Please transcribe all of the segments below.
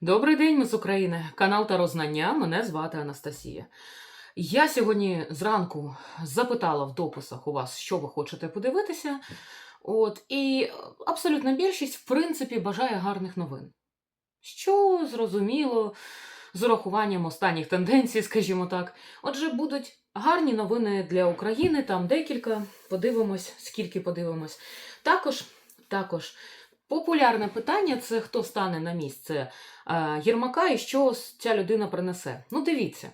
Добрий день, ми з України. Канал та Рознання. Мене звати Анастасія. Я сьогодні зранку запитала в дописах у вас, що ви хочете подивитися. От, і абсолютна більшість, в принципі, бажає гарних новин. Що зрозуміло, з урахуванням останніх тенденцій, скажімо так. Отже, будуть гарні новини для України, там декілька. Подивимось, скільки подивимось. Також, також популярне питання це хто стане на місце е, Єрмака і що ця людина принесе. Ну, дивіться.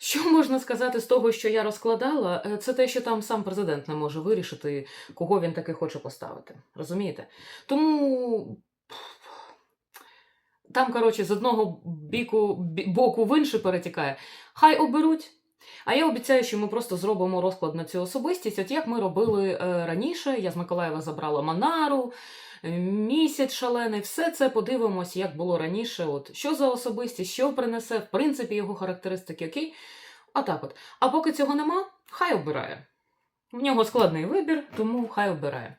Що можна сказати з того, що я розкладала, Е, це те, що там сам президент не може вирішити, кого він таки хоче поставити. Розумієте? Тому там, коротше, з одного біку, боку в інший перетікає. Хай оберуть. А я обіцяю, що ми просто зробимо розклад на цю особистість, от як ми робили е, раніше. Я з Миколаєва забрала Манару, місяць шалений, все це подивимось, як було раніше. От що за особистість, що принесе, в принципі, його характеристики, окей. А так от. А поки цього нема, хай обирає. В нього складний вибір, тому хай обирає.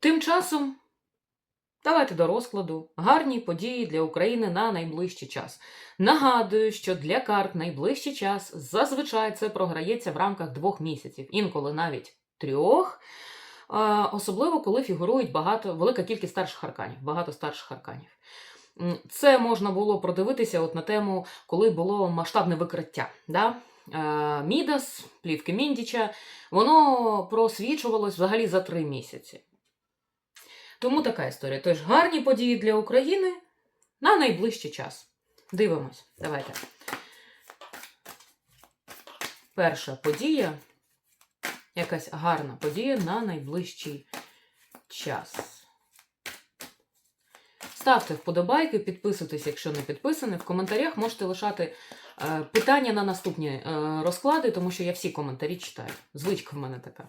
Тим часом. Давайте до розкладу. Гарні події для України на найближчий час. Нагадую, що для карт найближчий час зазвичай це програється в рамках двох місяців, інколи навіть трьох. Особливо, коли фігурують багато, велика кількість старших арканів, багато старших арканів. Це можна було продивитися от на тему, коли було масштабне викриття. Да? Е, Мідас, плівки Міндіча, воно просвічувалось взагалі за три місяці. Тому така історія. Тож гарні події для України на найближчий час. Дивимось. Давайте. Перша подія. Якась гарна подія на найближчий час. Ставте вподобайки, підписуйтесь, якщо не підписані. В коментарях можете лишати е, питання на наступні е, розклади, тому що я всі коментарі читаю. Звичка в мене така.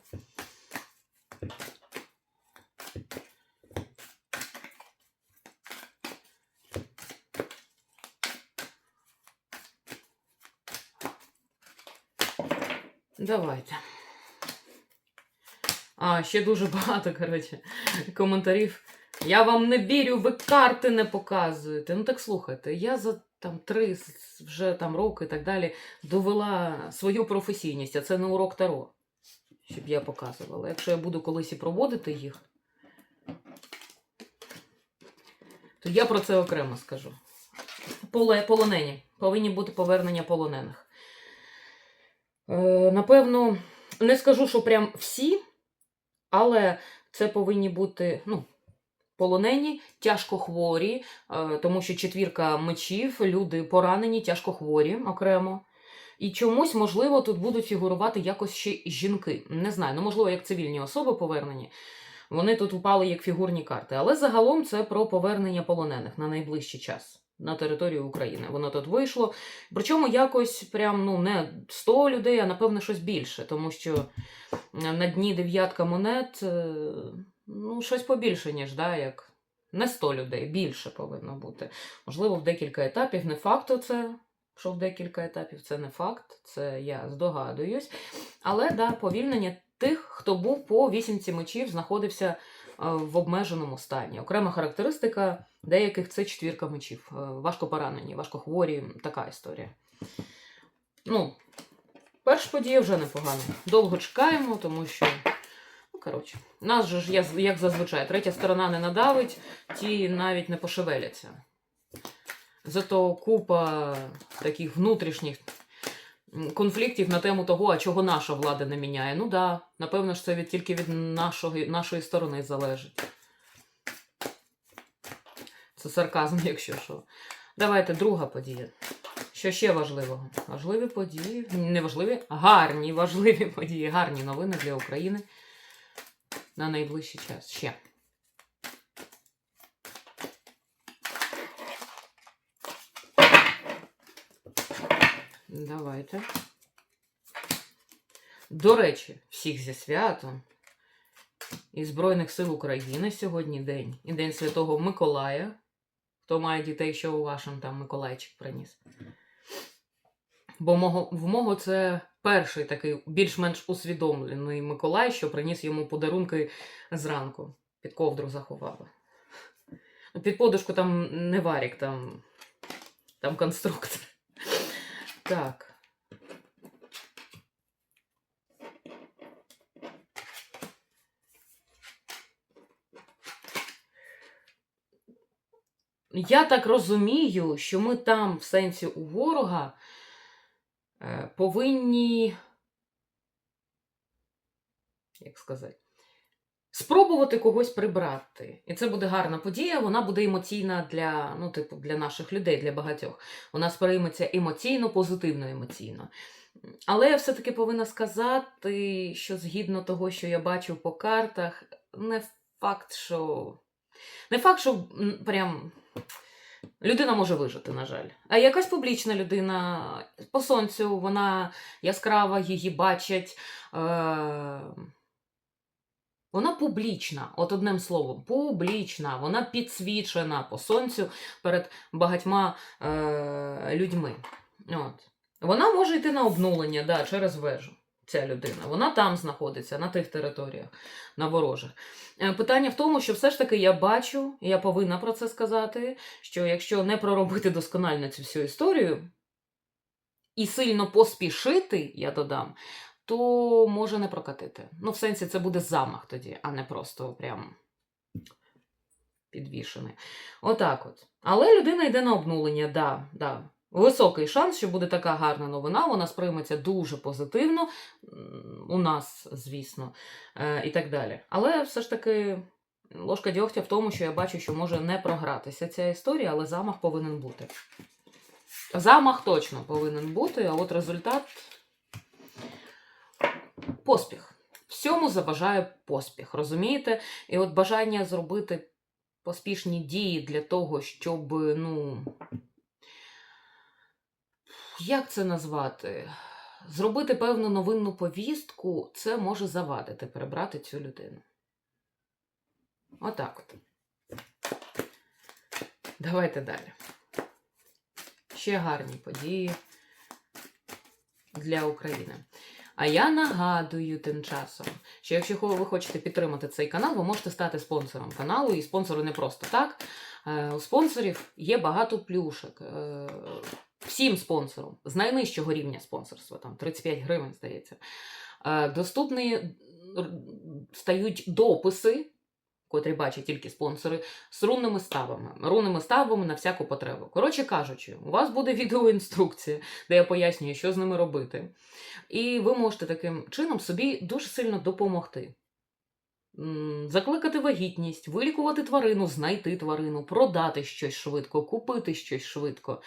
Давайте. А, ще дуже багато, коротше, коментарів. Я вам не вірю, ви карти не показуєте. Ну так слухайте, я за там три вже там роки і так далі довела свою професійність, а це не урок Таро, щоб я показувала. Якщо я буду колись і проводити їх, то я про це окремо скажу. Поле, полонені. Повинні бути повернення полонених. Е, напевно, не скажу, що прям всі, але це повинні бути ну, полонені, тяжко хворі, е, тому що четвірка мечів, люди поранені, тяжко хворі окремо. І чомусь, можливо, тут будуть фігурувати якось ще жінки. Не знаю, ну можливо, як цивільні особи повернені. Вони тут упали як фігурні карти. Але загалом це про повернення полонених на найближчий час на територію України. Воно тут вийшло. Причому якось прям ну не 100 людей, а напевно щось більше, тому що на дні дев'ятка монет е, ну, щось побільше, ніж да, як не 100 людей, більше повинно бути. Можливо, в декілька етапів. Не факт це, що в декілька етапів це не факт, це я здогадуюсь. Але да, повільнення тих, хто був по вісімці мечів, знаходився е, в обмеженому стані. Окрема характеристика деяких це четвірка мечів. Е, Важко поранені, важко хворі, така історія. Ну, перша подія вже непогана. Довго чекаємо, тому що. Ну, коротше, нас же ж, як зазвичай, третя сторона не надавить, ті навіть не пошевеляться. Зато купа таких внутрішніх конфліктів на тему того, а чого наша влада не міняє. Ну да, напевно ж це від, тільки від нашого, нашої сторони залежить. Це сарказм, якщо що. Давайте друга подія. Що ще важливого? Важливі події, не важливі, гарні, важливі події, гарні новини для України на найближчий час. Ще. Давайте. До речі, всіх зі святом. І Збройних сил України сьогодні день. І День Святого Миколая. Хто має дітей, що у вашому там Миколайчик приніс. Бо мого, в мого це перший такий більш-менш усвідомлений Миколай, що приніс йому подарунки зранку. Під ковдру заховала. Під подушку там не варік, там, там конструктор. Так. Я так розумію, що ми там, в сенсі у ворога, е, повинні, як сказати, спробувати когось прибрати. І це буде гарна подія, вона буде емоційна для, ну, типу, для наших людей, для багатьох. Вона сприйметься емоційно, позитивно емоційно. Але я все-таки повинна сказати, що згідно того, що я бачу по картах, не факт, що. Не факт, що прям людина може вижити, на жаль. А якась публічна людина по сонцю, вона яскрава, її бачать. Е- вона публічна, от одним словом, публічна, вона підсвічена по сонцю перед багатьма е- людьми. От. Вона може йти на обнулення да, через вежу. Ця людина. Вона там знаходиться, на тих територіях, на ворожих. Е, Питання в тому, що все ж таки я бачу, я повинна про це сказати, що якщо не проробити досконально цю всю історію і сильно поспішити, я додам, то може не прокатити. Ну, в сенсі, це буде замах тоді, а не просто прям підвішений. Отак от. Але людина йде на обнулення, да, да. Високий шанс, що буде така гарна новина, вона сприйметься дуже позитивно у нас, звісно, е, і так далі. Але все ж таки ложка дьогтя в тому, що я бачу, що може не програтися ця історія, але замах повинен бути. Замах точно повинен бути, а от результат поспіх. Всьому заважає поспіх, розумієте? І от бажання зробити поспішні дії для того, щоб, ну. Як це назвати? Зробити певну новинну повістку, це може завадити перебрати цю людину. Отак от. Давайте далі. Ще гарні події для України. А я нагадую тим часом, що якщо ви хочете підтримати цей канал, ви можете стати спонсором каналу. І спонсори не просто так. Е, У спонсорів є багато плюшок. Е, Всім спонсорам з найнижчого рівня спонсорства, там 35 гривень, здається, е, доступні стають дописи, котрі бачать тільки спонсори, з рунними ставами. Рунними ставами на всяку потребу. Коротше кажучи, у вас буде відеоінструкція, де я пояснюю, що з ними робити. І ви можете таким чином собі дуже сильно допомогти. Закликати вагітність, вилікувати тварину, знайти тварину, продати щось швидко, купити щось швидко,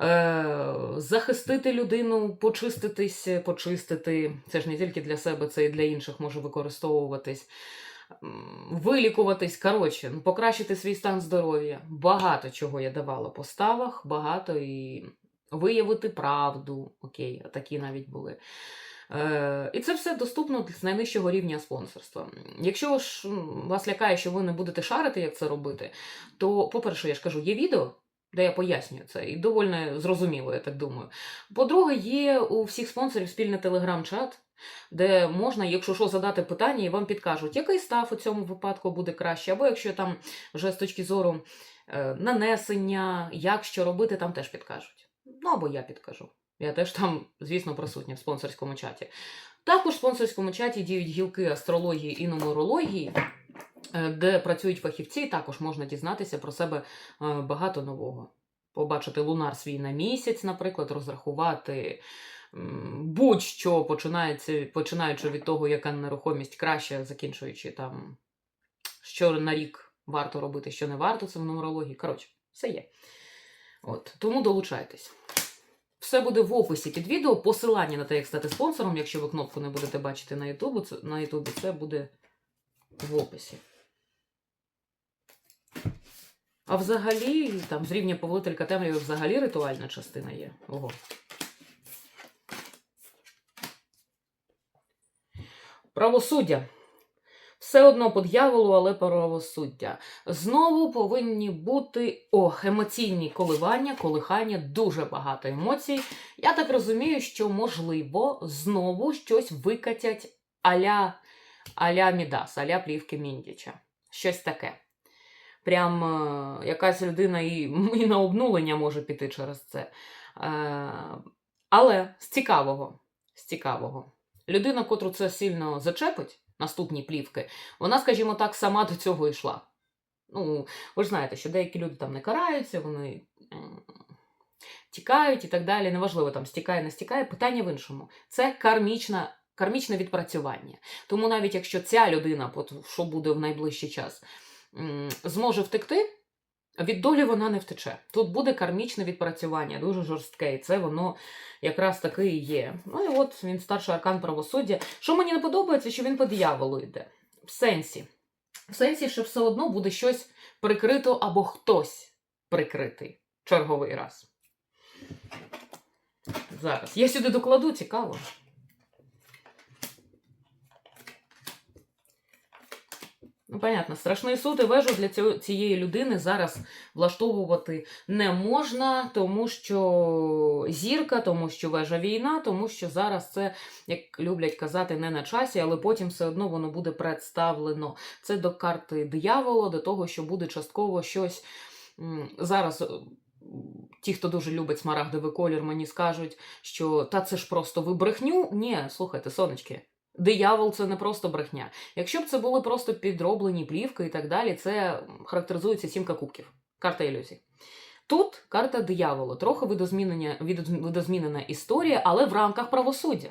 е, захистити людину, почиститись, почистити. Це ж не тільки для себе, це і для інших може використовуватись. Вилікуватись, коротше, ну, покращити свій стан здоров'я. Багато чого я давала по ставах, багато і виявити правду. Окей, такі навіть були. Е, і це все доступно з найнижчого рівня спонсорства. Якщо ж вас лякає, що ви не будете шарити, як це робити, то, по-перше, я ж кажу, є відео, де я пояснюю це, і доволі зрозуміло, я так думаю. По-друге, є у всіх спонсорів спільний телеграм-чат, де можна, якщо що, задати питання, і вам підкажуть, який став у цьому випадку буде краще, або якщо там вже з точки зору е, нанесення, як що робити, там теж підкажуть. Ну або я підкажу. Я теж там, звісно, присутня в спонсорському чаті. Також в спонсорському чаті діють гілки астрології і нумерології, е, де працюють фахівці, також можна дізнатися про себе е, багато нового. Побачити лунар свій на місяць, наприклад, розрахувати будь-що починається, починаючи від того, яка нерухомість краще, закінчуючи там, що на рік варто робити, що не варто, це в нумерології. Коротше, все є. От, тому долучайтесь. Все буде в описі під відео. Посилання на те, як стати спонсором, якщо ви кнопку не будете бачити на Ютубі, це, на Ютубі, це буде в описі. А взагалі, там з рівня повелителька темряви взагалі ритуальна частина є. Ого. Правосуддя. Все одно по дьяволу, але правосуддя. Знову повинні бути ох, емоційні коливання, колихання, дуже багато емоцій. Я так розумію, що можливо знову щось викатять аля, аля Мідас, аля плівки Міндіча. Щось таке. прям е, якась людина і, і на обнулення може піти через це. Е, але з цікавого, з цікавого. Людина, котру це сильно зачепить, наступні плівки, вона, скажімо так, сама до цього йшла. Ну, ви ж знаєте, що деякі люди там не караються, вони тікають і так далі. Неважливо, там стікає, не стікає. Питання в іншому. Це кармічна, кармічне відпрацювання. Тому навіть якщо ця людина, що буде в найближчий час, зможе втекти, від долі вона не втече. Тут буде кармічне відпрацювання, дуже жорстке, і це воно якраз таки і є. Ну і от він старший аркан правосуддя. Що мені не подобається, що він по дияволу йде. В сенсі. В сенсі, що все одно буде щось прикрито або хтось прикритий черговий раз. Зараз. Я сюди докладу, цікаво. Ну, понятно, страшний суд і вежу для цієї людини зараз влаштовувати не можна, тому що зірка, тому що вежа війна, тому що зараз це, як люблять казати, не на часі, але потім все одно воно буде представлено. Це до карти диявола, до того, що буде частково щось зараз. е, Ті, хто дуже любить смарагдовий колір, мені скажуть, що та це ж просто ви брехню. Ні, слухайте, сонечки, диявол це не просто брехня. Якщо б це були просто підроблені плівки і так далі, це характеризується сімка кубків, карта ілюзій. Тут карта дияволу, трохи видозмінення, відоз- видозмінена історія, але в рамках правосуддя.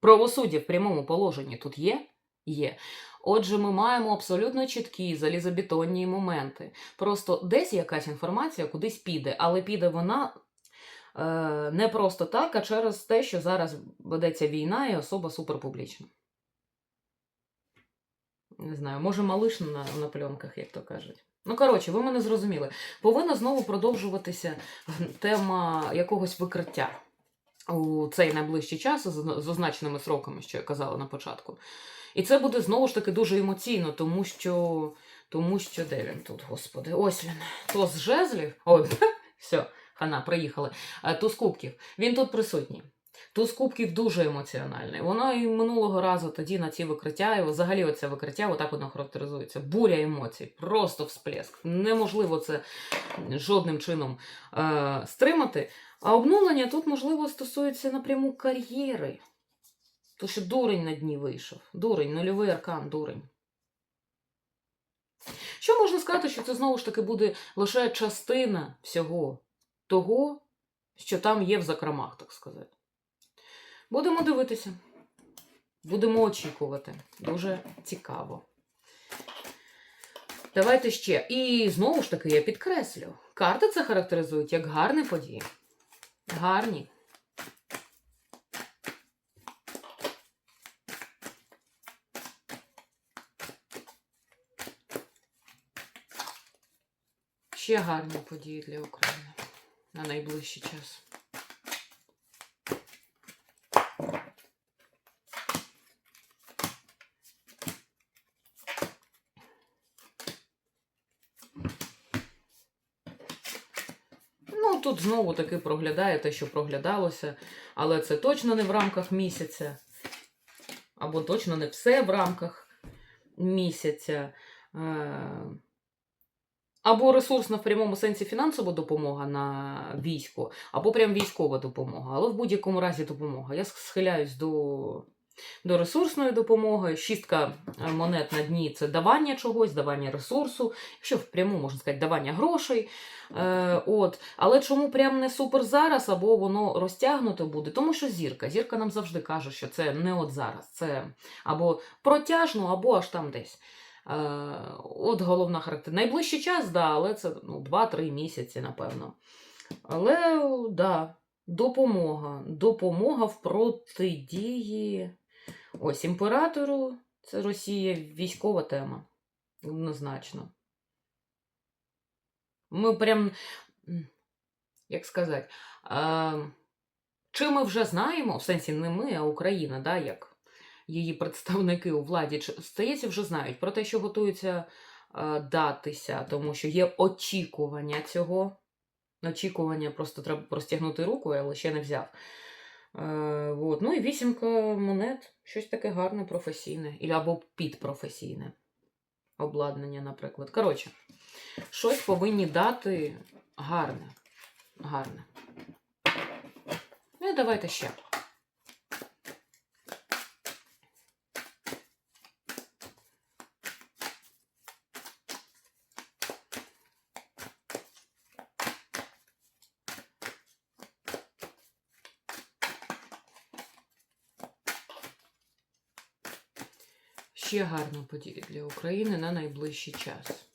Правосуддя в прямому положенні тут є? Є. Отже, ми маємо абсолютно чіткі залізобетонні моменти. Просто десь якась інформація кудись піде, але піде вона е, не просто так, а через те, що зараз ведеться війна і особа суперпублічна. Не знаю, може малиш на, на пленках, як то кажуть. Ну, коротше, ви мене зрозуміли. Повинна знову продовжуватися тема якогось викриття у цей найближчий час з з означеними сроками, що я казала на початку. І це буде знову ж таки дуже емоційно, тому що. Тому що де він тут, господи? Ось він. Туз жезлів. Ой, все, хана, приїхали. Е, Туз кубків. Він тут присутній. Туз кубків дуже емоціональний. Воно і минулого разу тоді на ці викриття, і взагалі оце викриття, отак воно характеризується. Буря емоцій, просто всплеск. Неможливо це жодним чином е, стримати. А обнулення тут, можливо, стосується напряму кар'єри. То що дурень на дні вийшов. Дурень, нульовий аркан, дурень. Що можна сказати, що це знову ж таки буде лише частина всього того, що там є в закромах, так сказати. Будемо дивитися. Будемо очікувати. Дуже цікаво. Давайте ще. І знову ж таки я підкреслю. Карти це характеризують як гарні події. Гарні. Ще гарні події для України на найближчий час. Тут знову таки проглядає те, що проглядалося, але це точно не в рамках місяця. Або точно не все в рамках місяця. Е, Або ресурсна в прямому сенсі фінансова допомога на військо, або прям військова допомога. Але в будь-якому разі допомога. Я схиляюсь до, до ресурсної допомоги. Шістка е, монет на дні це давання чогось, давання ресурсу. Якщо в пряму можна сказати, давання грошей. Е, от. Але чому прям не супер зараз, або воно розтягнуто буде? Тому що зірка. Зірка нам завжди каже, що це не от зараз. Це або протяжно, або аж там десь. Е, От головна характеристика. Найближчий час, да, але це ну, 2-3 місяці, напевно. Але да, допомога. Допомога в протидії. Ось імператору це Росія, військова тема. Однозначно. Ми прям, як сказати, е, чи ми вже знаємо, в сенсі не ми, а Україна, да, як її представники у владі, здається, вже знають про те, що готується е, датися, тому що є очікування цього. Очікування просто треба простягнути руку, але ще не взяв. Е, от. Ну і вісімка монет, щось таке гарне, професійне, або підпрофесійне. обладнання, наприклад. Коротше, щось повинні дати гарне. Гарне. Ну і давайте ще. Ще гарна подія для України на найближчий час.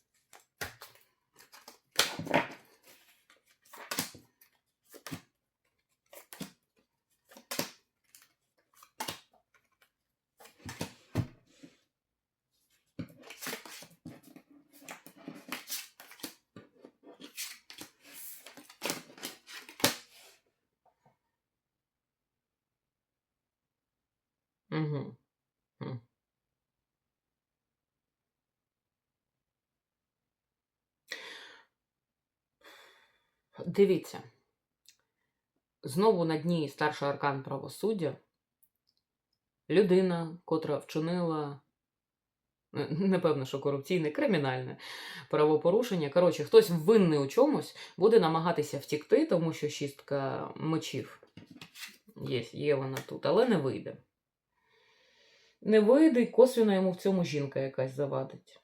Дивіться. Знову на дні старший аркан правосуддя. Людина, котра вчинила, е, непевно, що корупційне, кримінальне правопорушення. Коротше, хтось винний у чомусь буде намагатися втікти, тому що шістка мечів є, є вона тут, але не вийде. Не вийде, і косвіно йому в цьому жінка якась завадить.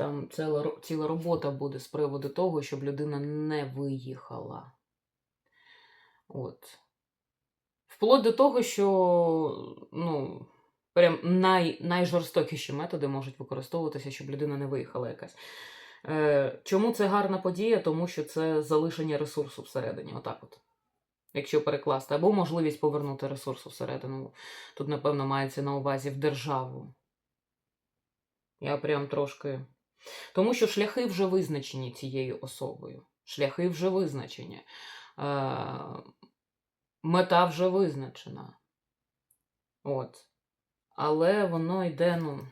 Там ціла, ціла робота буде з приводу того, щоб людина не виїхала. От. Вплоть до того, що ну, прям най, найжорстокіші методи можуть використовуватися, щоб людина не виїхала якась. Е, чому це гарна подія? Тому що це залишення ресурсу всередині. Отак от. Якщо перекласти, або можливість повернути ресурсу всередину. Тут, напевно, мається на увазі в державу. Я прям трошки. Тому що шляхи вже визначені цією особою. Шляхи вже визначені. Е, мета вже визначена. От. Але воно йде, ну,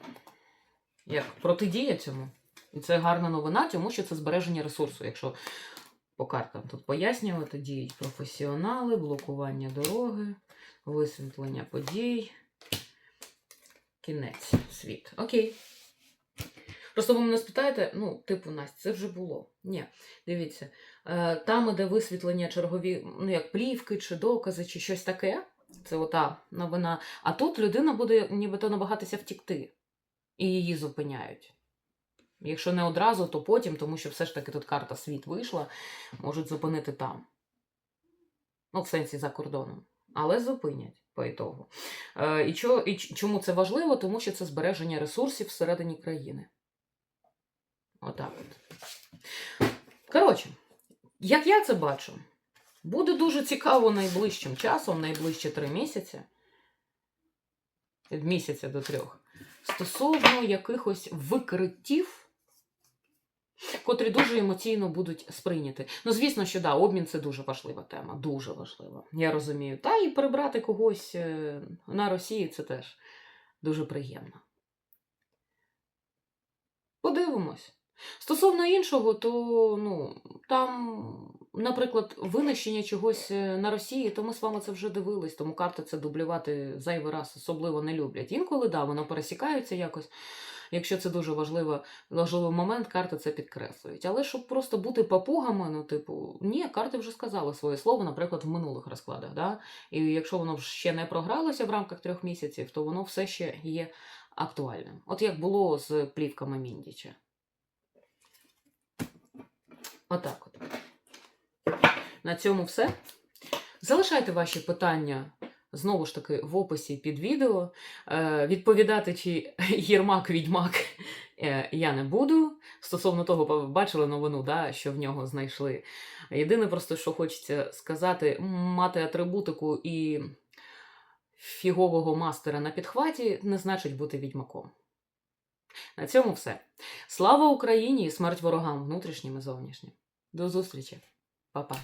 як протидія цьому. І це гарна новина, тому що це збереження ресурсу. Якщо по картам тут пояснювати, діють професіонали, блокування дороги, висвітлення подій. Кінець світ. Окей. Просто ви мене спитаєте, ну, типу, Настя, це вже було. Ні, дивіться, е, там, де висвітлення чергові, ну, як плівки, чи докази, чи щось таке, це ота новина. А тут людина буде нібито намагатися втікти. І її зупиняють. Якщо не одразу, то потім, тому що все ж таки тут карта світ вийшла, можуть зупинити там. Ну, в сенсі за кордоном. Але зупинять по ітогу. Е, і, чо, і чому це важливо? Тому що це збереження ресурсів всередині країни. Отак от. Коротше, як я це бачу, буде дуже цікаво найближчим часом, найближчі три місяці, від місяця до трьох, стосовно якихось викриттів, котрі дуже емоційно будуть сприйняті. Ну, звісно, що да, обмін це дуже важлива тема, дуже важлива. Я розумію. Та і прибрати когось е, на Росії це теж дуже приємно. Подивимось. Стосовно іншого, то ну, там, наприклад, винищення чогось е, на Росії, то ми з вами це вже дивились, тому карти це дублювати зайвий раз особливо не люблять. Інколи, да, воно пересікається якось. Якщо це дуже важливо, важливий момент, карти це підкреслюють. Але щоб просто бути папугами, ну, типу, ні, карти вже сказали своє слово, наприклад, в минулих розкладах. Да? І якщо воно ще не програлося в рамках трьох місяців, то воно все ще є актуальним. От як було з плівками Міндіча. Отак от. На цьому все. Залишайте ваші питання знову ж таки в описі під відео. Е, відповідати, чи Єрмак відьмак е, я не буду. Стосовно того, бачили новину, да, що в нього знайшли. Єдине, просто що хочеться сказати, мати атрибутику і фігового мастера на підхваті не значить бути відьмаком. На цьому все. Слава Україні і смерть ворогам внутрішнім і зовнішнім. До зустрічі. Па-па.